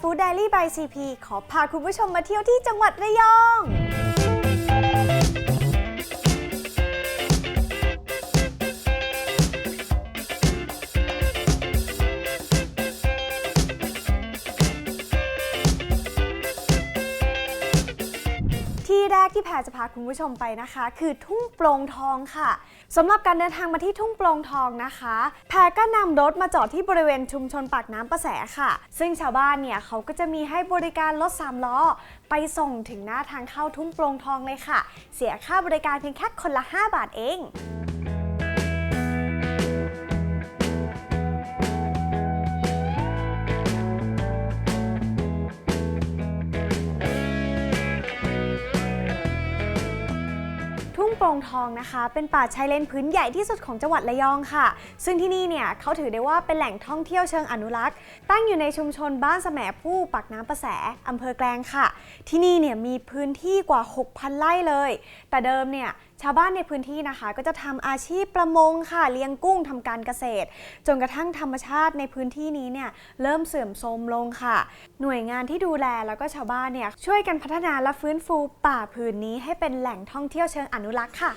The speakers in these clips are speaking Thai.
Food Diary by CP ขอพาคุณผู้ชมมาเที่ยวที่จังหวัดระยอง ที่แรกที่แพรจะพาคุณผู้ชมไปนะคะ คือทุ่งโปร่งทองค่ะสำหรับการเดินทางมาที่ทุ่งโปร่งทองนะคะ แพรก็นำรถมาจอดที่บริเวณชุมชนปากน้ำประแสค่ะ ซึ่งชาวบ้านเนี่ยเขาก็จะมีให้บริการรถสามล้อ ไปส่งถึงหน้าทางเข้าทุ่งโปร่งทองเลยค่ะ เสียค่าบริการเพียงแค่คนละ 5 บาทเอง โปร่งทองนะคะ เป็นป่าชายเลนพื้นใหญ่ที่สุดของจังหวัดระยองค่ะ ซึ่งที่นี่เนี่ยเขาถือได้ว่าเป็นแหล่งท่องเที่ยวเชิงอนุรักษ์ ตั้งอยู่ในชุมชนบ้านแสมผู้ปากน้ำประแสอำเภอแกลงค่ะ ที่นี่เนี่ยมีพื้นที่กว่า 6,000 ไร่เลย แต่เดิมเนี่ยชาวบ้านในพื้นที่นะคะก็จะทำอาชีพประมงค่ะเลี้ยงกุ้งทำการเกษตร จนกระทั่งธรรมชาติในพื้นที่นี้เนี่ยเริ่มเสื่อมโทรมลงค่ะ หน่วยงานที่ดูแลแล้วก็ชาวบ้านเนี่ยช่วยกันพัฒนาและฟื้นฟูป่าผืนนี้ให้เป็นแหล่งท่องเที่ยวเชิงอนุรักษ์ค่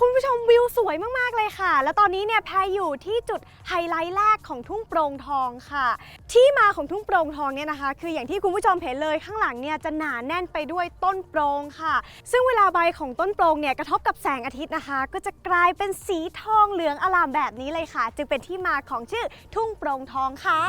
คุณผู้ชมวิวสวยมาก ๆ เลยค่ะ แล้วตอนนี้เนี่ยแพรอยู่ที่จุดไฮไลท์แรกของทุ่งโปร่งทองค่ะ ที่มาของทุ่งโปร่งทองเนี่ยนะคะ คืออย่างที่คุณผู้ชมเห็นเลยข้างหลังเนี่ยจะหนาแน่นไปด้วยต้นโปร่งค่ะ ซึ่งเวลาใบของต้นโปร่งเนี่ยกระทบกับแสงอาทิตย์นะคะ ก็จะกลายเป็นสีทองเหลืองอลามแบบนี้เลยค่ะ จึงเป็นที่มาของชื่อทุ่งโปร่งทองค่ะ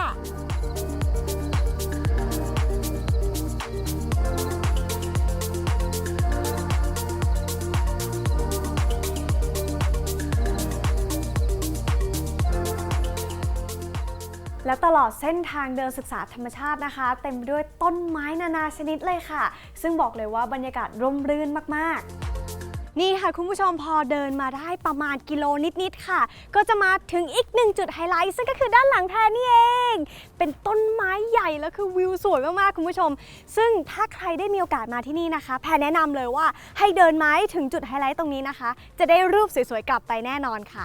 และตลอดเส้นทางเดินศึกษาธรรมชาตินะคะ เต็มไปด้วยต้นไม้นานาชนิดเลยค่ะ ซึ่งบอกเลยว่าบรรยากาศร่มรื่นมากๆนี่ค่ะ คุณผู้ชมพอเดินมาได้ประมาณกิโลนิด ๆ ค่ะ ก็จะมาถึงอีกหนึ่งจุดไฮไลท์ ซึ่งก็คือด้านหลังแทนนี่เอง เป็นต้นไม้ใหญ่แล้วคือวิวสวยมาก ๆ คุณผู้ชม ซึ่งถ้าใครได้มีโอกาสมาที่นี่นะคะ แพรแนะนำเลยว่าให้เดินไม้ถึงจุดไฮไลท์ตรงนี้นะคะ จะได้รูปสวย ๆ กลับไปแน่นอนค่ะ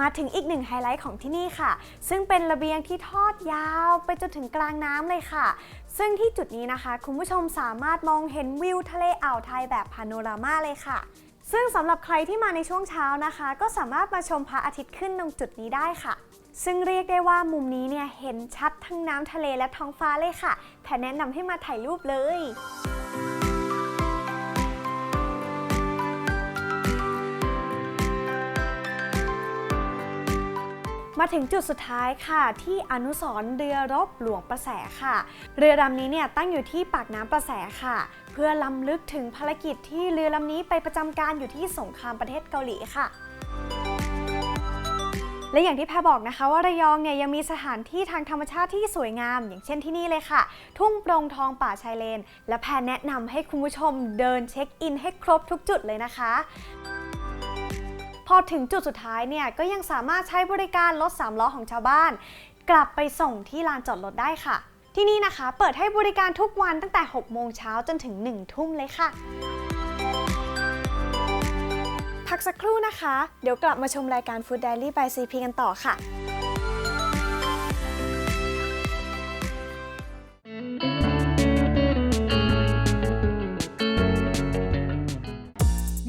มาถึงอีกหนึ่งไฮไลท์ของที่นี่ค่ะ ซึ่งเป็นระเบียงที่ทอดยาวไปจนถึงกลางน้ำเลยค่ะ ซึ่งที่จุดนี้นะคะ คุณผู้ชมสามารถมองเห็นวิวทะเลอ่าวไทยแบบพาโนรามาเลยค่ะซึ่งสำหรับใครที่มาในช่วงเช้านะคะ ก็สามารถมาชมพระอาทิตย์ขึ้นตรงจุดนี้ได้ค่ะ ซึ่งเรียกได้ว่ามุมนี้เนี่ยเห็นชัดทั้งน้ำทะเลและท้องฟ้าเลยค่ะแพรแนะนำให้มาถ่ายรูปเลย มาถึงจุดสุดท้ายค่ะ ที่อนุสรเรือรบหลวงประแสค่ะ เรือลำนี้เนี่ยตั้งอยู่ที่ปากน้ำประแสค่ะ เพื่อล้ำลึกถึงภารกิจที่เรือลำนี้ไปประจำการอยู่ที่สงครามประเทศเกาหลีค่ะและอย่างที่แพรบอกนะคะว่าระยองเนี่ยยังมีสถานที่ทางธรรมชาติที่สวยงาม อย่างเช่นที่นี่เลยค่ะ ทุ่งโปร่งทองป่าชายเลน และแพรแนะนำให้คุณผู้ชมเดินเช็คอินให้ครบทุกจุดเลยนะคะ อถึงจุดสุดท้ายเนี่ยก็ยังสามารถใช้บริการรถสามล้อของชาวบ้าน กลับไปส่งที่ลานจอดรถได้ค่ะ ที่นี่นะคะ เปิดให้บริการทุกวันตั้งแต่ 6 โมงเช้าจนถึง 1 ทุ่มเลยค่ะพักสักครู่นะคะ เดี๋ยวกลับมาชมรายการ Food Diary by CP กันต่อค่ะ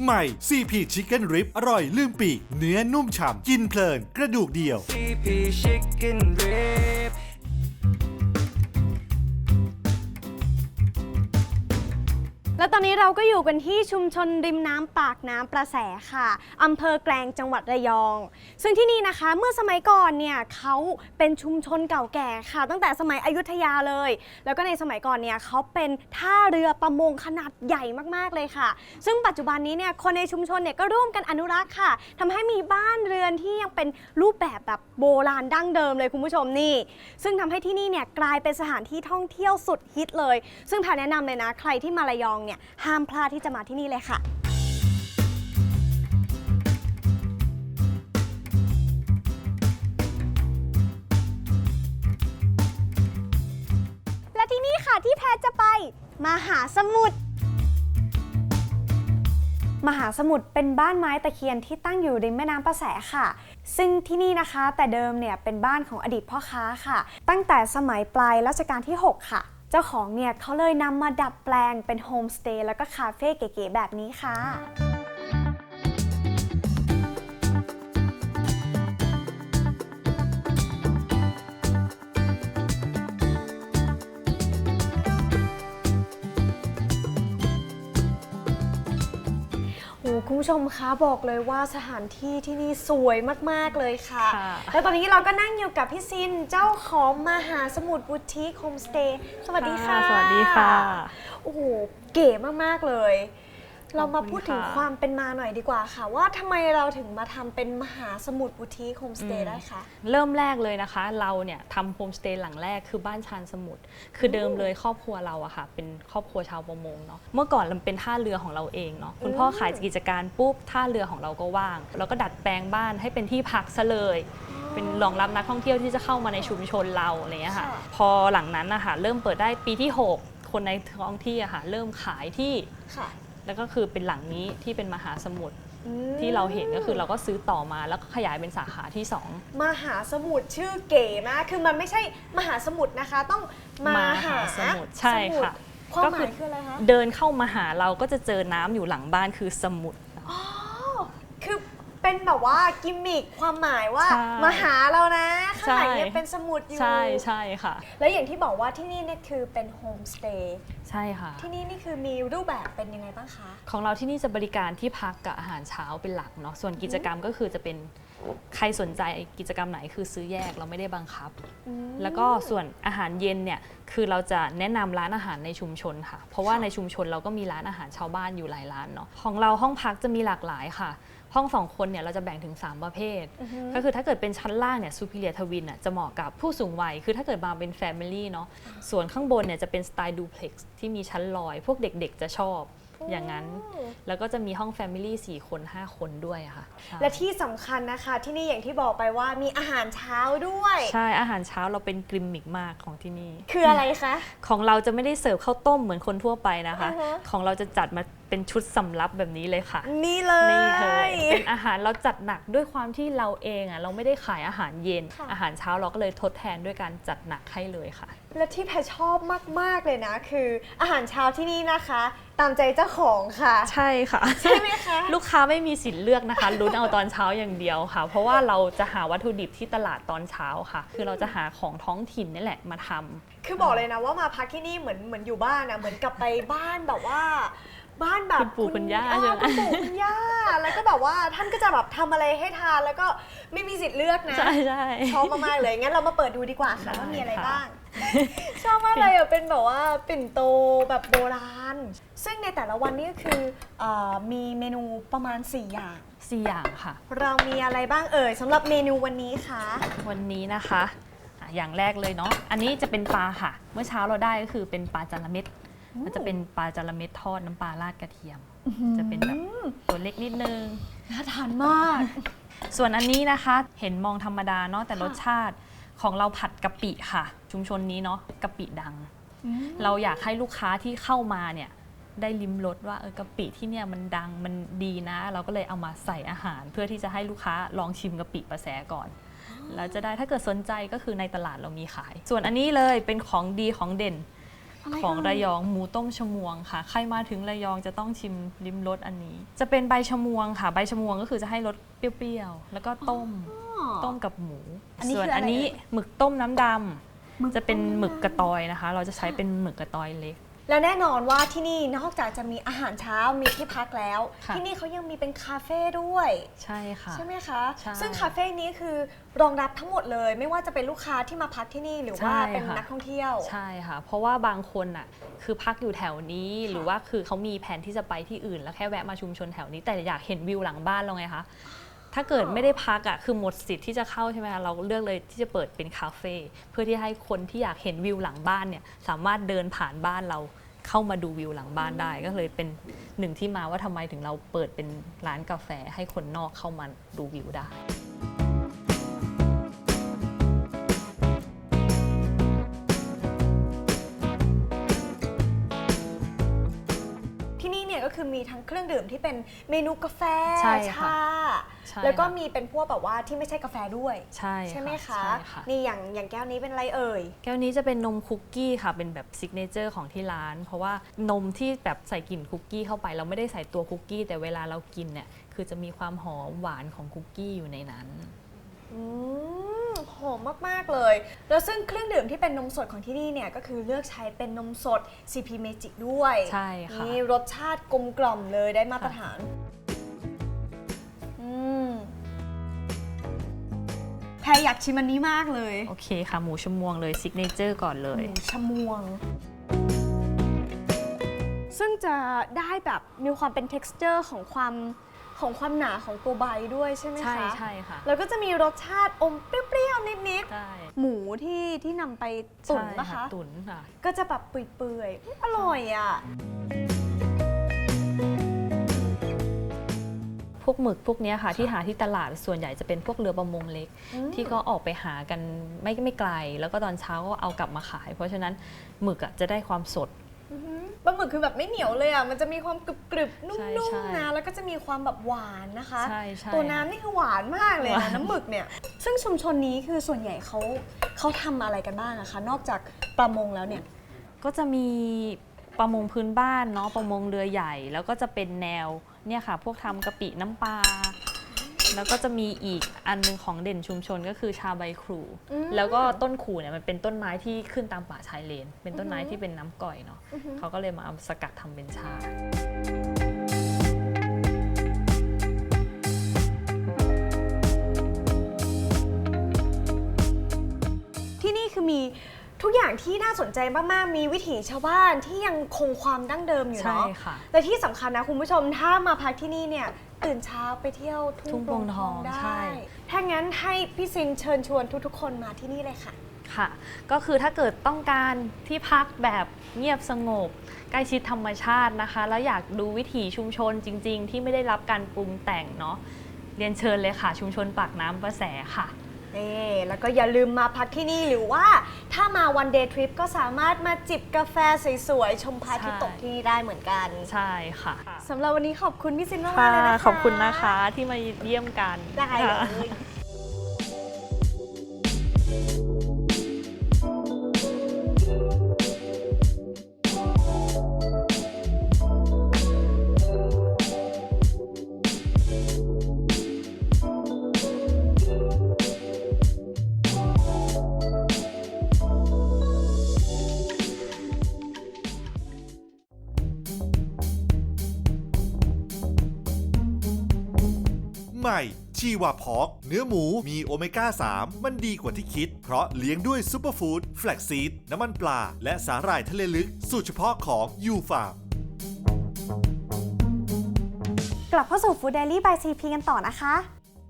ใหม่ CP Chicken Rib อร่อยลืมปีกเนื้อนุ่มฉ่ำกินเพลิน กระดูกเดียว CP Chicken Rib และตอนนี้เราก็อยู่กันที่ชุมชนริมน้ำปากน้ำประแสค่ะอำเภอแกลงจังหวัดระยอง ซึ่งที่นี่นะคะเมื่อสมัยก่อนเนี่ยเขาเป็นชุมชนเก่าแก่ค่ะ ตั้งแต่สมัยอยุธยาเลย แล้วก็ในสมัยก่อนเนี่ยเขาเป็นท่าเรือประมงขนาดใหญ่มากๆเลยค่ะ ซึ่งปัจจุบันนี้เนี่ยคนในชุมชนเนี่ยก็ร่วมกันอนุรักษ์ค่ะทำให้มีบ้านเรือนที่ยังเป็นรูปแบบแบบโบราณดั้งเดิมเลยคุณผู้ชมนี่ ซึ่งทำให้ที่นี่เนี่ยกลายเป็นสถานที่ท่องเที่ยวสุดฮิตเลย ซึ่งแพรแนะนำเลยนะใครที่มาระยองเนี่ยห้ามพลาดที่จะมาที่นี่เลยค่ะ และที่นี่ค่ะที่แพรจะไป มหาสมุทร มหาสมุทรเป็นบ้านไม้ตะเคียนที่ตั้งอยู่ริมแม่น้ำประแสค่ะ ซึ่งที่นี่นะคะแต่เดิมเนี่ยเป็นบ้านของอดีตพ่อค้าค่ะ ตั้งแต่สมัยปลายรัชกาลที่ 6 ค่ะ เจ้าของเนี่ยเขาเลยนำมาดัดแปลงเป็นโฮมสเตย์แล้วก็คาเฟ่เก๋ๆแบบนี้ค่ะ คุณผู้ชมคะบอกเลยว่าสถานที่ที่นี่สวยมาก ๆ เลยค่ะ ค่ะ แล้วตอนนี้เราก็นั่งอยู่กับพี่ซินเจ้าของมหาสมุทรบูติคโฮมสเตย์สวัสดีค่ะ สวัสดีค่ะ โอ้โห เก๋มาก ๆ เลย เรามาขอบคุณพูดถึงค่ะความเป็นมาหน่อยดีกว่าค่ะ ว่าทำไมเราถึงมาทำเป็นมหาสมุทรบูติคโฮมสเตย์ได้คะ เริ่มแรกเลยนะคะ เราเนี่ยทำโฮมสเตย์หลังแรกคือบ้านชานสมุทรคือเดิมเลยครอบครัวเราอะค่ะ เป็นครอบครัวชาวประมงเนาะเมื่อก่อนเราเป็นท่าเรือของเราเองเนาะคุณพ่อขายกิจการปุ๊บท่าเรือของเราก็ว่าง เราก็ดัดแปลงบ้านให้เป็นที่พักซะเลยเป็นรองรับนักท่องเที่ยวที่จะเข้ามาในชุมชนเราอะไรเงี้ยค่ะค่ะพอหลังนั้นนะคะเริ่มเปิดได้ปีที่ 6 คนในท้องที่อะค่ะเริ่มขายที่ค่ะ แล้วก็คือเป็นหลังนี้ที่เป็นมหาสมุทรอืมที่เราเห็นก็คือเราก็ซื้อต่อมาแล้วก็ขยายเป็นสาขาที่สอง มหาสมุทรชื่อเก๋มากคือมันไม่ใช่มหาสมุทรนะคะ ต้องมามหาสมุทรใช่ค่ะสมุทรความก็หคืมาอยคืออะไรคะ เดินเข้ามาหาเราก็จะเจอน้ำอยู่หลังบ้านคือสมุทรอ๋อคือ เป็นแบบว่ากิมมิคความหมายว่า ใช่มาหาเรานะ ข้างหลังใช่เนี่ยเป็นสมุดอยู่ ใช่ใช่ค่ะ แล้วอย่างที่บอกว่าที่นี่เนี่ยคือเป็นโฮมสเตย์ใช่ค่ะ ที่นี่นี่คือมีรูปแบบเป็นยังไงบ้างคะ ของเราที่นี่จะบริการที่พักกับอาหารเช้าเป็นหลักเนาะส่วนกิจกรรมก็คือจะเป็นใครสนใจกิจกรรมไหนคือซื้อแยกเราไม่ได้บังคับ แล้วก็ส่วนอาหารเย็นเนี่ยคือเราจะแนะนำร้านอาหารในชุมชนค่ะ เพราะว่าในชุมชนเราก็มีร้านอาหารชาวบ้านอยู่หลายร้านเนาะของเราห้องพักจะมีหลากหลายค่ะ ห้องสองคนเนี่ยเราจะแบ่งถึง 3 ประเภท ก็คือถ้าเกิดเป็นชั้นล่างเนี่ยซูเปอร์เรียทวินอะจะเหมาะกับผู้สูงวัย คือถ้าเกิดมาเป็นแฟมิลี่เนาะส่วนข้างบนเนี่ยจะเป็นสไตล์ดูเพล็กซ์ที่มีชั้นลอย พวกเด็กๆจะชอบ อย่างนั้น แล้วก็จะมีห้องแฟมิลี่สี่คน 5 คนด้วยอะค่ะใช่และที่สำคัญนะคะที่นี่อย่างที่บอกไปว่ามีอาหารเช้าด้วย ใช่อาหารเช้าเราเป็นกริมมิกมากของที่นี่ คืออะไรคะ ของเราจะไม่ได้เสิร์ฟข้าวต้มเหมือนคนทั่วไปนะคะอ่าฮะของเราจะจัดมา เป็นชุดสำรับแบบนี้เลยค่ะ นี่เลยนี่เลยเป็นอาหารเราจัดหนักด้วยความที่เราเองอะเราไม่ได้ขายอาหารเย็น ค่ะ อาหารเช้าเราก็เลยทดแทนด้วยการจัดหนักให้เลยค่ะ และที่แพรชอบมาก ๆ เลยนะ คืออาหารเช้าที่นี่นะคะ ตามใจเจ้าของค่ะ ใช่ค่ะ ใช่ไหมคะ ลูกค้าไม่มีสิทธิ์เลือกนะคะลุ้นเอาตอนเช้าอย่างเดียวค่ะ เพราะว่าเราจะหาวัตถุดิบที่ตลาดตอนเช้าค่ะ คือเราจะหาของท้องถิ่นนี่แหละมาทำ คือบอกเลยนะว่ามาพักที่นี่เหมือนเหมือนอยู่บ้านนะเหมือนกลับไปบ้านแบบว่า บ้านแบบคุณปู่คุณย่าเออใช่ไหมคุณปู่คุณย่าแล้วก็แบบว่าท่านก็จะแบบทำอะไรให้ทานแล้วก็ไม่มีสิทธิ์เลือกนะใช่ใช่ชอบมากๆเลยงั้นเรามาเปิดดูดีกว่าค่ะได้ว่ามีอะไรค่ะบ้างชอบมากเลยอะเป็นแบบว่าปิ่นโตแบบโบราณ ซึ่งในแต่ละวันนี้ก็คือเออมีเมนูประมาณ 4 อย่างสี่อย่างค่ะ เรามีอะไรบ้างเอ่ยสำหรับเมนูวันนี้คะ วันนี้นะคะอะอย่างแรกเลยเนาะอันนี้จะเป็นปลาค่ะ เมื่อเช้าเราได้ก็คือเป็นปลาจาระเม็ด มันจะเป็นปลาจาระเม็ดทอดน้ำปลาราดกระเทียม จะเป็นแบบตัวเล็กนิดนึง น่าทานมาก ส่วนอันนี้นะคะ เห็นมองธรรมดาเนาะแต่รสชาติของเราผัดกะปิค่ะ ชุมชนนี้เนาะกะปิดัง เราอยากให้ลูกค้าที่เข้ามาเนี่ยได้ลิ้มรสว่าเออกะปิที่เนี่ยมันดังมันดีนะ เราก็เลยเอามาใส่อาหาร เพื่อที่จะให้ลูกค้าลองชิมกะปิประแสก่อนแล้วจะได้ถ้าเกิดสนใจก็คือในตลาดเรามีขาย ส่วนอันนี้เลยเป็นของดีของเด่น อะไรของเอ่ยระยองหมูต้มชมวงค่ะ ใครมาถึงระยองจะต้องชิมลิ้มรสอันนี้ จะเป็นใบชมวงค่ะ ใบชมวงก็คือจะให้รสเปรี้ยวๆ แล้วก็ต้มต้มกับหมู อันนี้ส่วนคืออะไรอันนี้เอ่ยหมึกต้มน้ำดำหมึกจะเป็นต้มน้ำดำ หมึกกระตอยนะคะ เราจะใช้เป็นหมึกกระตอยเล็ก และแน่นอนว่าที่นี่นอกจากจะมีอาหารเช้ามีที่พักแล้ว ค่ะ ที่นี่เขายังมีเป็นคาเฟ่ด้วย ใช่ค่ะ ใช่ไหมคะ ใช่ซึ่งคาเฟ่นี้คือรองรับทั้งหมดเลย ไม่ว่าจะเป็นลูกค้าที่มาพักที่นี่หรือว่าใช่เป็นค่ะ นักท่องเที่ยว ใช่ค่ะ เพราะว่าบางคนอะคือพักอยู่แถวนี้ หรือว่าคือเขามีแผนที่จะไปที่อื่น แล้วแค่แวะมาชุมชนแถวนี้ แต่อยากเห็นวิวหลังบ้านเราไงคะ ถ้าเกิดไม่ได้พักอะคือหมดสิทธิ์ที่จะเข้าใช่ไหมคะเราเลือกเลยที่จะเปิดเป็นคาเฟ่เพื่อที่ให้คนที่อยากเห็นวิวหลังบ้านเนี่ยสามารถเดินผ่านบ้านเรา เข้ามาดูวิวหลังบ้านได้ ก็เลยเป็นหนึ่งที่มาว่าทำไมถึงเราเปิดเป็นร้านกาแฟให้คนนอกเข้ามาดูวิวได้ ที่นี่เนี่ยก็คือมีทั้งเครื่องดื่มที่เป็นเมนูกาแฟใช่ค่ะชาใช่แล้วก็ค่ะมีเป็นพวกแบบว่าที่ไม่ใช่กาแฟด้วยใช่ใช่ไหมคะ ใช่ค่ะ นี่อย่างอย่างแก้วนี้เป็นอะไรเอ่ย แก้วนี้จะเป็นนมคุกกี้ค่ะเป็นแบบซิกเนเจอร์ของที่ร้าน เพราะว่านมที่แบบใส่กลิ่นคุกกี้เข้าไป เราไม่ได้ใส่ตัวคุกกี้ แต่เวลาเรากินเนี่ยคือจะมีความหอมหวานของคุกกี้อยู่ในนั้น อืมหอ มมาก ๆ เลย แล้วซึ่งเครื่องดื่มที่เป็นนมสดของที่นี่เนี่ยก็คือเลือกใช้เป็นนมสด CP Magic ด้วยใช่ค่ะ นี่รสชาติกลมกล่อมเลยได้มาตรฐานอืมแพรอยากชิมอันนี้มากเลยโอเคค่ะ หมูชมวงเลยซิกเนเจอร์ก่อนเลยหมูชมวง ซึ่งจะได้แบบมีความเป็น t e x t อร์ของความ ของความหนาของตัวใบด้วยใช่ไหมคะ ใช่ใช่ค่ะ แล้วก็จะมีรสชาติอมเปรี้ยวๆนิดๆใช่หมูที่ที่นำไปตุ๋นใช่นะคะ ตุ๋นค่ะ ก็จะแบบเปื่อยๆอร่อยอะ พวกหมึกพวกเนี้ยค่ะที่หาที่ตลาดส่วนใหญ่จะเป็นพวกเรือประมงเล็ก อืม ที่ก็ออกไปหากันไม่ไม่ไกล แล้วก็ตอนเช้าก็เอากลับมาขาย เพราะฉะนั้นหมึกอะจะได้ความสด ปลาหมึกคือแบบไม่เหนียวเลยอะ มันจะมีความกรึบๆนุ่ใช่มใช่ๆนะ แล้วก็จะมีความแบบหวานนะคะ ใช่ใช่ตัวน้ำนี่คือหวานมากเลยหนะวานน้ำหมึกเนี่ย ซึ่งชุมชนนี้คือส่วนใหญ่เขาเขาทำอะไรกันบ้างอะคะ นอกจากประมงแล้วเนี่ย ก็จะมีประมงพื้นบ้านเนาะประมงเรือใหญ่ แล้วก็จะเป็นแนวเนี่ยค่ะ พวกทำกะปิน้ำปลา แล้วก็จะมีอีกอันหนึงของเด่นชุมชนก็คือชาใบครู อืมแล้วก็ต้นขู่เนี่ยมันเป็นต้นไม้ที่ขึ้นตามป่าชายเลน เป็นต้นไม้อือหือที่เป็นน้ำก่อยเนาะอือหือเขาก็เลยมาเอาสกัดทำเป็นชา ที่นี่คือมีทุกอย่างที่น่าสนใจมากๆ มีวิถีชาวบ้านที่ยังคงความดั้งเดิมอยู่ใช่เนาะ ค่ะ และที่สำคัญนะคุณผู้ชมถ้ามาพักที่นี่เนี่ย ตื่นเช้าไปเที่ยวทุ่ทุ่งงโปร่งทองโปร่งทองได้ใช่ถ้างั้นให้พี่ซินเชิญชวนทุกๆ คนมาที่นี่เลยค่ะ ค่ะ ก็คือถ้าเกิดต้องการที่พักแบบเงียบสงบ ใกล้ชิดธรรมชาตินะคะ แล้วอยากดูวิถีชุมชนจริง ๆ ที่ไม่ได้รับการปรุงแต่งเนาะเรียนเชิญเลยค่ะ ชุมชนปากน้ำประแสค่ะ นี่แล้วก็อย่าลืมมาพักที่นี่หรือว่าถ้ามาวันเดย์ทริปก็สามารถมาจิบกาแฟสวยๆ ชมพระอาทิตย์ใช่ตกที่นี่ได้เหมือนกันใช่ค่ะสำหรับวันนี้ขอบคุณพี่ซินมากๆค่ะเลยนะคะขอบคุณนะคะที่มาเยี่ยมกัน ได้เลค่ะย ชีวาพอกเนื้อหมูมีโอเมก้า 3 มันดีกว่าที่คิด เพราะเลี้ยงด้วยซูเปอร์ฟู้ดแฟลกซีด น้ำมันปลา และสาหร่ายทะเลลึก สูตรเฉพาะของยูฟาร์มกลับเข้าสู่ Food Daily by CP กันต่อนะคะ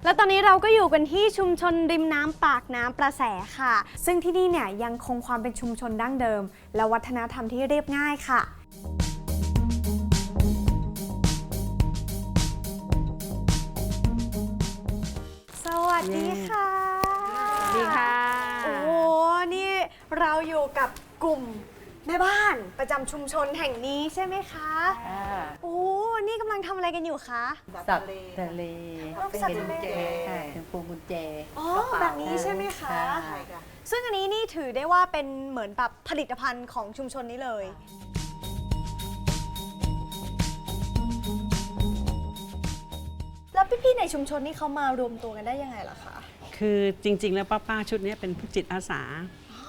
และตอนนี้เราก็อยู่กันที่ชุมชนริมน้ำปากน้ำประแสค่ะ ซึ่งที่นี่เนี่ยยังคงความเป็นชุมชนดั้งเดิม และวัฒนธรรมที่เรียบง่ายค่ะ สวัสดีค่ะดีค่ะ โอ้โหนี่เราอยู่กับกลุ่มแม่บ้านประจำชุมชนแห่งนี้ใช่ไหมคะ โอ้นี่กำลังทำอะไรกันอยู่คะ สับทะเลรูปสัตว์ทะเลค่ะเป็นพวงกุญแจ อ๋อ แบบนี้ใช่ไหมคะ ใช่ค่ะ ซึ่งอันนี้นี่ถือได้ว่าเป็นเหมือนแบบผลิตภัณฑ์ของชุมชนนี้เลย แล้วพี่ๆในชุมชนนี่เขามารวมตัวกันได้ยังไงล่ะคะ คือจริง ๆ แล้วป้าป้าๆชุดเนี้ยเป็นผู้จิตอาสา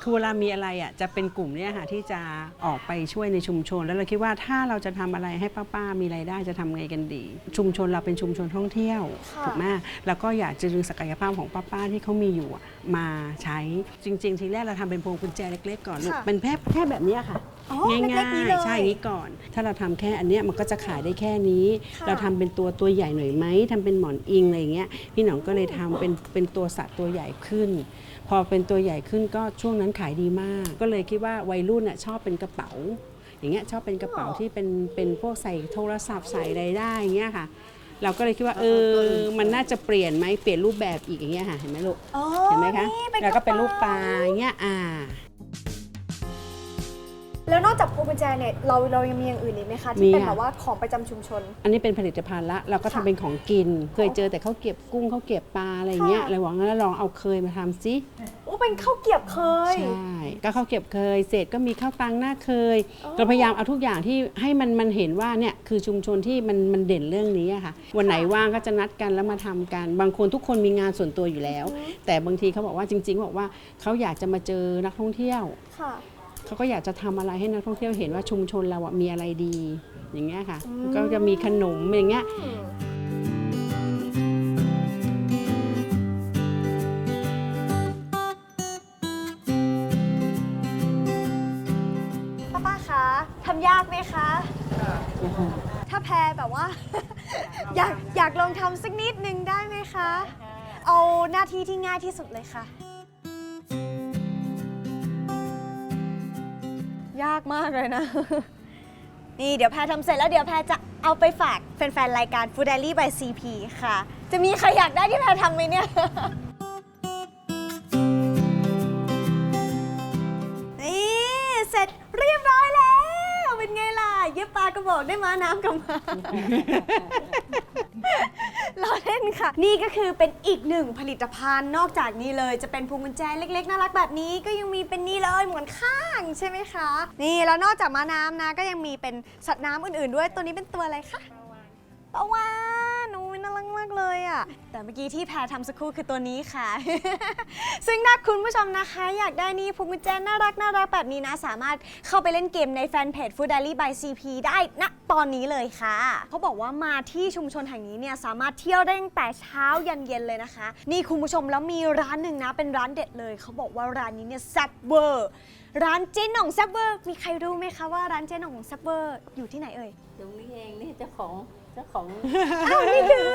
คือเวลามีอะไรอะจะเป็นกลุ่มเนี่ยค่ะที่จะออกไปช่วยในชุมชน แล้วเราคิดว่าถ้าเราจะทำอะไรให้ป้าป้าๆมีรายได้จะทำไงกันดี ชุมชนเราเป็นชุมชนท่องเที่ยวค่ะถูกไหมแล้วก็อยากจะดึงศักยภาพของป้าป้าๆที่เขามีอยู่อะมาใช้จริง ๆ ทีแรกเราทำเป็นพวงกุญแจเล็ก ๆ ก่อนลูกค่ะเป็นแค่แค่แบบเนี้ยค่ะอ๋อ ง่ายเล็กๆนี้เลยๆใช่อย่างนี้ก่อน ถ้าเราทำแค่อันเนี้ยมันก็จะขายได้แค่นี้ค่ะเราทำเป็นตัวตัวใหญ่หน่อยไหมทำเป็นหมอนอิงอะไรอย่างเงี้ยพี่หนองก็เลยทำเป็นเป็นตัวสัตว์ตัวใหญ่ขึ้น พอเป็นตัวใหญ่ขึ้นก็ช่วงนั้นขายดีมาก ก็เลยคิดว่าวัยรุ่นน่ะชอบเป็นกระเป๋าอย่างเงี้ยชอบเป็นกระเป๋าที่เป็นเป็นพวกใส่โทรศัพท์ใส่อะไรได้อย่างเงี้ยค่ะเราก็เลยคิดว่าเออ มันน่าจะเปลี่ยนไหมเปลี่ยนรูปแบบอีกอย่างเงี้ยค่ะเห็นไหมลูกอ๋อเห็นไหมคะนี่เป็นแล้วก็เป็นระลูกปป๋ลาอย่างเงี้ยอ่า แล้วนอกจากพวงกุญแจเนี่ยเราเรายังมีอย่างอื่นอีกไหมคะมีที่เป็นค่ะ แบบว่าของประจำชุมชน อันนี้เป็นผลิตภัณฑ์ละเราก็ทำค่ะเป็นของกิน เคยเจอแต่ข้าวเกรียบกุ้งข้าวเกรียบปลาอะไรเงี้ยค่ะ เลยหวังว่าลองเอาเคยมาทำซิโอ้เป็นข้าวเกรียบเคย ใช่ก็ข้าวเกรียบเคย เศษก็มีข้าวตังหน้าเคยอ๋อ เราพยายามเอาทุกอย่างที่ให้มันมันเห็นว่าเนี่ยคือชุมชนที่มันมันเด่นเรื่องนี้อะค่ะ วันไหนว่างก็จะนัดกันแล้วมาทำกัน บางคนทุกคนมีงานส่วนตัวอยู่แล้ว แต่บางทีเขาบอกว่าจริง ๆ บอกว่าเขาอยากจะมาเจอนักท่องเที่ยว ค่ะ เขาก็อยากจะทำอะไรให้นักท่องเที่ยวเห็นว่าชุมชนเราอะมีอะไรดี อย่างเงี้ยค่ะอืมก็จะมีขนมอย่างเงี้ยป้าป้าคะทำยากไหมคะ ถ้าแพรแบบว่า อยากอยากลองทำสักนิดนึงได้ไหมคะ เอาหน้าที่ที่ง่ายที่สุดเลยค่ะ ยากมากเลยนะ นี่เดี๋ยวแพรทำเสร็จแล้วเดี๋ยวแพรจะเอาไปฝากแฟนๆ รายการ Food Diary by CP ค่ะ จะมีใครอยากได้ที่แพรทำไหมเนี่ยากระบอกได้มาน้ำกับมา เราเล่นค่ะ นี่ก็คือเป็นอีกหนึ่งผลิตภัณฑ์นอกจากนี้เลย จะเป็นพวงกุญแจเล็กๆ น่ารักแบบนี้ก็ยังมีเป็นนี่เลยหมอนข้างใช่ไหมคะ นี่แล้วนอกจากมาน้ำนะ ก็ยังมีเป็นสัตว์น้ำอื่นๆ ด้วยตัวนี้เป็นตัวอะไรคะปลาวาน แต่เมื่อกี้ที่แพรทำสักครู่คือตัวนี้ค่ะ ซึ่งถ้าคุณผู้ชมนะคะ อยากได้นี่พวงกุญแจน่ารักน่ารักแบบนี้นะ สามารถเข้าไปเล่นเกมในแฟนเพจ Food Diary by CP ได้ณตอนนี้เลยค่ะ เขาบอกว่ามาที่ชุมชนแห่งนี้เนี่ยสามารถเที่ยวได้ตั้งแต่เช้ายันเย็นเลยนะคะ นี่คุณผู้ชมแล้วมีร้านหนึ่งนะเป็นร้านเด็ดเลยเขาบอกว่าร้านนี้เนี่ยแซ่บเวอร์ร้านเจ๊หน่องแซ่บเวอร์มีใครรู้ไหมคะว่าร้านเจ๊หน่องแซ่บเวอร์อยู่ที่ไหนเอ่ยตรงนี้เองนี่เจ้าของ เจ้าของอ้าวนี่คือ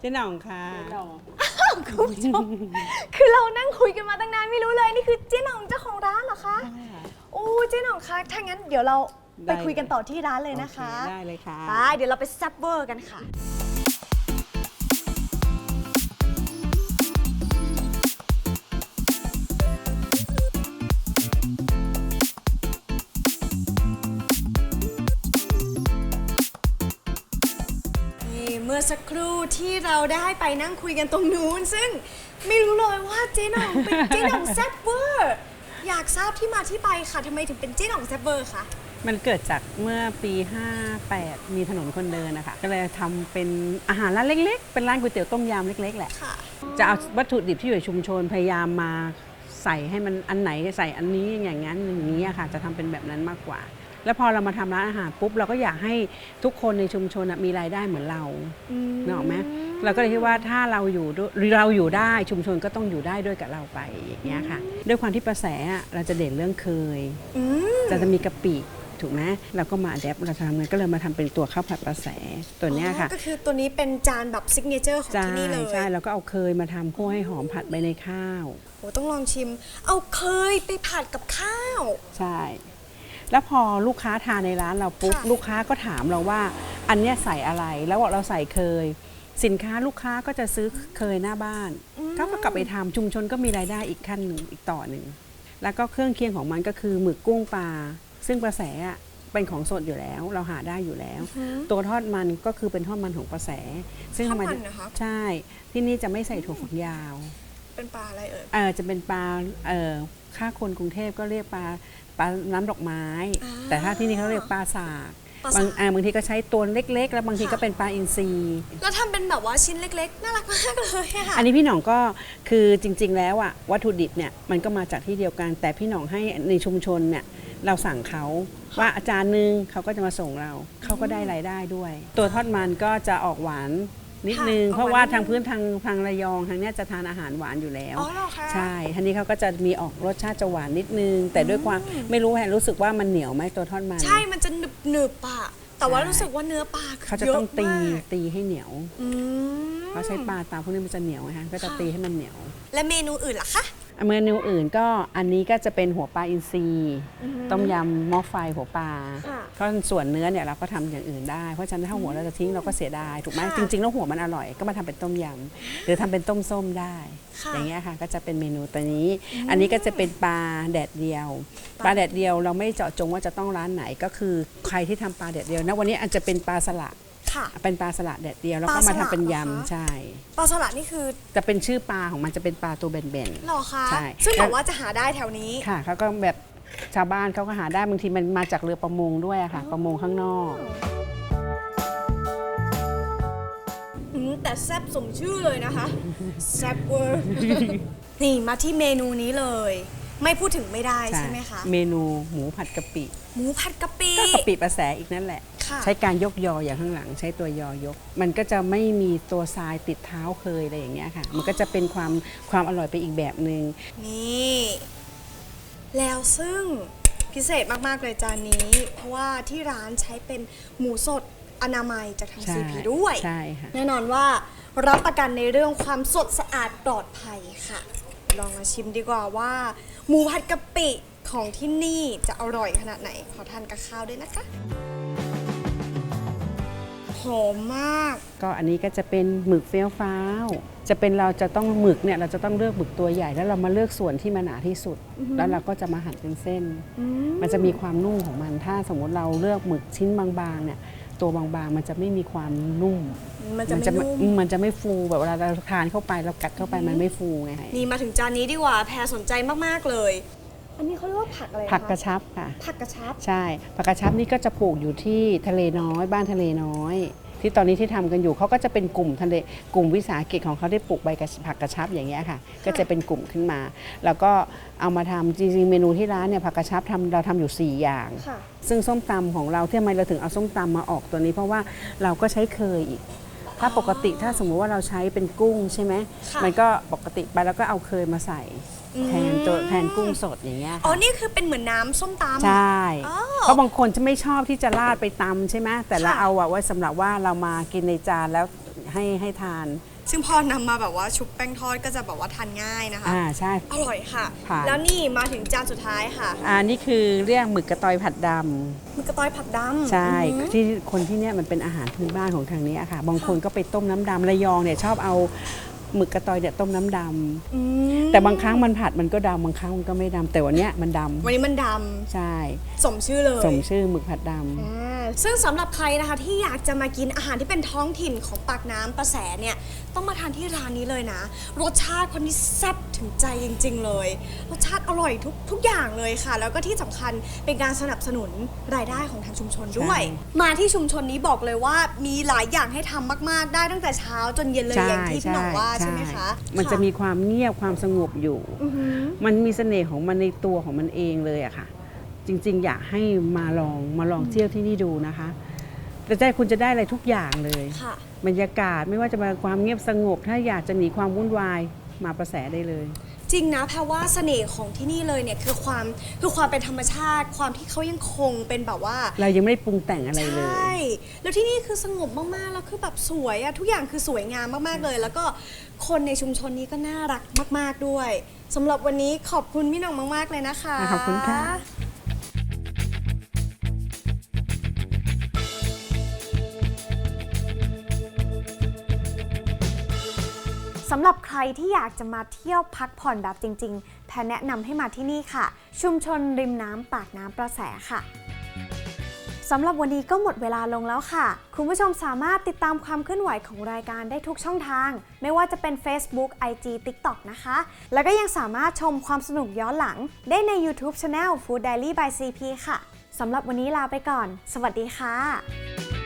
เจ๊หน่องค่ะ เจ้าหน่องคุณผู้ชมคือเรานั่งคุยกันมาตั้งนานไม่รู้เลยนี่คือเจ๊หน่องเจ้าของร้านเหรอคะโอ้เจ๊หน่องคะถ้างั้นเดี๋ยวเราไปได้คุยกันต่อที่ร้านเลยนะคะโอเได้เลยค่ะ ไปเดี๋ยวเราไปแซับเวอร์กันค่ะ ครู่ที่เราได้ไปนั่งคุยกันตรงนู้น ซึ่งไม่รู้เลยว่าเจ๊หน่องเป็นเจ๊หน่องแซ่บเวอร์อยากทราบที่มาที่ไปค่ะทำไมถึงเป็นเจ๊หน่องแซ่บเวอร์คะ มันเกิดจากเมื่อปี 58 มีถนนคนเดินนะคะ ก็เลยทำเป็นอาหารร้านเล็ก ๆ เป็นร้านก๋วยเตี๋ยวต้มยำเล็ก ๆ แหละ ค่ะ จะเอาวัตถุดิบที่อยู่ในชุมชนพยายามมาใส่ให้มันอันไหนใส่อันนี้อย่างนั้นอย่างนี้อะค่ะ จะทำเป็นแบบนั้นมากกว่า แล้วพอเรามาทำร้านอาหารปุ๊บ เราก็อยากให้ทุกคนในชุมชนอะมีรายได้เหมือนเรานึกออกไหมเราก็เลยคิดว่าถ้าเราอยู่ด้วยเราอยู่ได้ชุมชนก็ต้องอยู่ได้ด้วยกับเราไปอย่างเงี้ยค่ะ ด้วยความที่ประแสอะเราจะเด่นเรื่องเคยอืมจะจะมีกะปิถูกไหมเราก็มาแดปเราทำไงก็เลยมาทำเป็นตัวข้าวผัดปลาแสตัวเนี้ยค่ะอ๋อก็คือตัวนี้เป็นจานแบบซิกเนเจอร์ของใช่ที่นี่เลย ใช่ แล้วก็เอาเคยมาทำคั่วให้หอมผัดไปในข้าวโอ้ต้องลองชิม เอาเคยไปผัดกับข้าว ใช่ แล้วพอลูกค้าทานในร้านเราปุ๊บ ค่ะ ลูกค้าก็ถามเราว่า อันเนี้ยใส่อะไร แล้วบอกเราใส่เคย สินค้าลูกค้าก็จะซื้อเคยหน้าบ้านเขาก็กลับไปทำชุมชนก็มีรายได้อีกขั้นหนึ่งอีกต่อหนึ่ง แล้วก็เครื่องเคียงของมันก็คือหมึกกุ้งปลา ซึ่งปลาแสอะเป็นของสดอยู่แล้ว เราหาได้อยู่แล้วตัวทอดมันก็คือเป็นทอดมันของปลาแส ซึ่งทอดทำไมมันนะคะ ใช่ ที่นี่จะไม่ใส่ถั่วฝักยาว เป็นปลาอะไรเอ่ย เออจะเป็นปลาเออค่าคนกรุงเทพก็เรียกปลาปลาน้ำดอกไม้ อ่าแต่ถ้าที่นี่เขาเรียกปลาสากปลาบางสากอ่าบางทีก็ใช้ตัวเล็ก ๆ แล้วบางทีค่ะก็เป็นปลาอินทรีแล้วทำเป็นแบบว่าชิ้นเล็กๆ น่ารักมากเลยอะค่ะอันนี้พี่หน่องก็คือจริง ๆ แล้วอะวัตถุดิบเนี่ยมันก็มาจากที่เดียวกัน แต่พี่หน่องให้ในชุมชนเนี่ยเราสั่งเขาว่าอาจารย์หนึ่งเขาก็จะมาส่งเราเขาก็ได้รายได้ด้วย ตัวทอดมันก็จะออกหวาน นิดนึงค่ะเพราะว่าออกหวานทางพื้นทางทางระยองทางเนี้ยจะทานอาหารหวานอยู่แล้ว อ๋อเหรอคะ ใช่ทีนี้เขาก็จะมีออกรสชาติจะหวานนิดนึง แต่ด้วยความไม่รู้แฮะรู้สึกว่ามันเหนียวไหมตัวทอดมัน ใช่มันจะหนึบหนึบๆอะแต่ว่าใช่ รู้สึกว่าเนื้อปลาคืเขาจะต้องตีเยะมากตีให้เหนียวอืมเพราะใช้ปลาตามพวกนี้มันจะเหนียวไงฮะก็จะค่ะ ตีให้มันเหนียวและเมนูอื่นล่ะคะเมนูอื่นก็อันนี้ก็จะเป็นหัวปลาอินทรีต้มยำหม้อไฟหัวปลา ค่ะ เพราะส่วนเนื้อเนี่ยเราก็ทำอย่างอื่นได้ เพราะฉะนั้นถ้าหัวเราจะทิ้งเราก็เสียดายถูกไหมค่ะจริงๆแล้วหัวมันอร่อยก็มาทำเป็นต้มยำหรือทำเป็นต้มส้มได้ค่ะอย่างเงี้ยค่ะก็จะเป็นเมนูตัวนี้ อันนี้ก็จะเป็นปลาแดดเดียว ปลาแดดเดียวเราไม่เจาะจงว่าจะต้องร้านไหนก็คือใครที่ทำปลาแดดเดียวนะวันนี้อาจจะเป็นปลาสลัดค่ะเป็นปลาสลัดแดดเดียวแล้วปก็ลามาสลัทำดเป็นเหรอคะยำใช่ปลาสลัดนี่คือจะเป็นชื่อปลาของมันจะเป็นปลาตัวเบนหรอคะใช่ซึ่งบอกว่าจะหาได้แถวนี้ๆค่ะเขาก็แบบ ชาวบ้านเขาก็หาได้บางทีมันมาจากเรือประมงด้วยอะค่ะ ประมงข้างนอก อืมแต่แซบสมชื่อเลยนะคะ แซบเวอร์ นี่มาที่เมนูนี้เลย ไม่พูดถึงไม่ได้ใช่ไหมคะเมนูหมูผัดกะปิหมูผัดกะปิ ก็กะปิประแสอีกนั่นแหละ ค่ะ ใช้การยกยออย่างข้างหลัง ใช้ตัวยอยก มันก็จะไม่มีตัวทรายติดเท้าเคยอะไรอย่างเงี้ยค่ะ มันก็จะเป็นความความอร่อยไปอีกแบบหนึง่ง นี่ แล้วซึ่งพิเศษมากๆเลยจานนี้ เพราะว่าที่ร้านใช้เป็นหมูสดอนามัยจากทางใช่ซีพีด้วย ใช่ค่ะ แน่นอนว่ารับประกันในเรื่องความสดสะอาดปลอดภัยค่ะ ลองมาชิมดีกว่าว่า หมูผัดกะปิของที่นี่จะอร่อยขนาดไหน ขอทานกับข้าวด้วยนะคะ หอมมาก ก็อันนี้ก็จะเป็นหมึกเฟี้ยวฟ้าว จะเป็นเราจะต้องหมึกเนี่ยเราจะต้องเลือกหมึกตัวใหญ่แล้วเรามาเลือกส่วนที่มันหนาที่สุดแล้วเราก็จะมาหั่นเป็นเส้นมันจะมีความนุ่มของมัน ถ้าสมมติเราเลือกหมึกชิ้นบางๆเนี่ยตัวบางๆมันจะไม่มีความนุ่ม มันจะไม่นุ่ม อืมันจะไม่ฟูแบบเวลาเราทานเข้าไปเรากัดเข้าไปมันไม่ฟูไง นี่มาถึงจานนี้ดีกว่าแพรสนใจมาก ๆ เลย อันนี้เขาเรียกว่าผักอะไรนคผักกระชับค่ะ ผักกระชับ ใช่ผักกระชับนี่ก็จะปลูกอยู่ที่ทะเลน้อยบ้านทะเลน้อย ที่ตอนนี้ที่ทำกันอยู่เขาก็จะเป็นกลุ่มทะเลกลุ่มวิสาหกิจของเขาได้ปลูกใบกระผักกระชับอย่างเงี้ยค่ะ ก็จะเป็นกลุ่มขึ้นมา แล้วก็เอามาทำจริงๆเมนูที่ร้านเนี่ยผักกระชับทำเราทำอยู่4อย่าง ค่ะ ซึ่งส้มตำของเราที่ทำไมเราถึงเอาส้มตำมาออกตัวนี้ เพราะว่าเราก็ใช้เคยอีก ถ้าปกติถ้าสมมุติว่าเราใช้เป็นกุ้งใช่ไหมค่ะ มันก็ปกติไปแล้วก็เอาเคยมาใส่อืม แทนตัวแทนกุ้งสดอย่างเงี้ยอ๋อค่ะนี่คือเป็นเหมือนน้ำส้มตำ ใช่อ๋อเพราะบางคนจะไม่ชอบที่จะราดไปตำใช่ไหมแต่ละค่ะ เอาอะไว้สำหรับว่าเรามากินในจานแล้วให้ให้ทาน ซึ่งพอนำมาแบบว่าชุบแป้งทอดก็จะแบบว่าทานง่ายนะคะ อ่าใช่ อร่อยค่ะ ค่ะ แล้วนี่มาถึงจานสุดท้ายค่ะอ่านี่คือเรียกหมึกกระตอยผัดดำหมึกกระต้อยผัดดำใช่อือหือที่คนที่เนี่ยมันเป็นอาหารพื้นบ้านของทางนี้อะค่ะ บางคนก็ไปต้มน้ำดำระยองเนี่ยชอบเอา หมึกกระตอยเนี่ยต้มน้ำดำอืมแต่บางครั้งมันผัดมันก็ดำบางครั้งมันก็ไม่ดำแต่วันเนี้ยมันดำวันนี้มันดใช่ำสมชื่อเลยสมชื่อหมึกผัดดำ อ่าซึ่งสำหรับใครนะคะที่อยากจะมากินอาหารที่เป็นท้องถิ่นของปากน้ำประแสเนี่ย ต้องมาทานที่ร้านนี้เลยนะ รสชาติคนนี้แซ่บถึงใจจริง ๆ เลย รสชาติอร่อยทุกทุกอย่างเลยค่ะ แล้วก็ที่สำคัญเป็นการสนับสนุนรายได้ของทางชุมชนด้วย ใช่มาที่ชุมชนนี้บอกเลยว่ามีหลายอย่างให้ทำมาก ๆ ได้ตั้งแต่เช้าจนเย็นเลยอย่างที่พี่หน่องว่าใช่ไหมคะมันจะมีความเงียบความสงบอยู่ อือหือ มันมีเสน่ห์ของมันในตัวของมันเองเลยอะค่ะ จริงๆ อยากให้มาลองมาลองเที่ยวที่นี่ดูนะคะ แต่ใจคุณจะได้อะไรทุกอย่างเลยค่ะ บรรยากาศไม่ว่าจะมาความเงียบสงบ ถ้าอยากจะหนีความวุ่นวายมาประแสได้เลย จริงนะแพรว่าเสน่ห์ของที่นี่เลยเนี่ยคือความคือความเป็นธรรมชาติ ความที่เขายังคงเป็นแบบว่า เรายังไม่ได้ปรุงแต่งอะไรเลใช่ยแล้วที่นี่คือสงบมากๆ แล้วคือแบบสวยอะทุกอย่างคือสวยงามมากๆเลย แล้วก็คนในชุมชนนี้ก็น่ารักมาก ๆด้วยสำหรับวันนี้ขอบคุณพี่หน้องมาก ๆ เลยนะคะ ขอบคุณค่ะ สำหรับใครที่อยากจะมาเที่ยวพักผ่อนแบบจริง ๆ แพรแนะนำให้มาที่นี่ค่ะ ชุมชนริมน้ำปากน้ำประแสค่ะสำหรับวันนี้ก็หมดเวลาลงแล้วค่ะ คุณผู้ชมสามารถติดตามความเคลื่อนไหวของรายการได้ทุกช่องทาง ไม่ว่าจะเป็น Facebook IG TikTok นะคะ แล้วก็ยังสามารถชมความสนุกย้อนหลัง ได้ใน YouTube Channel Food Diary by CP ค่ะ สำหรับวันนี้ลาไปก่อน สวัสดีค่ะ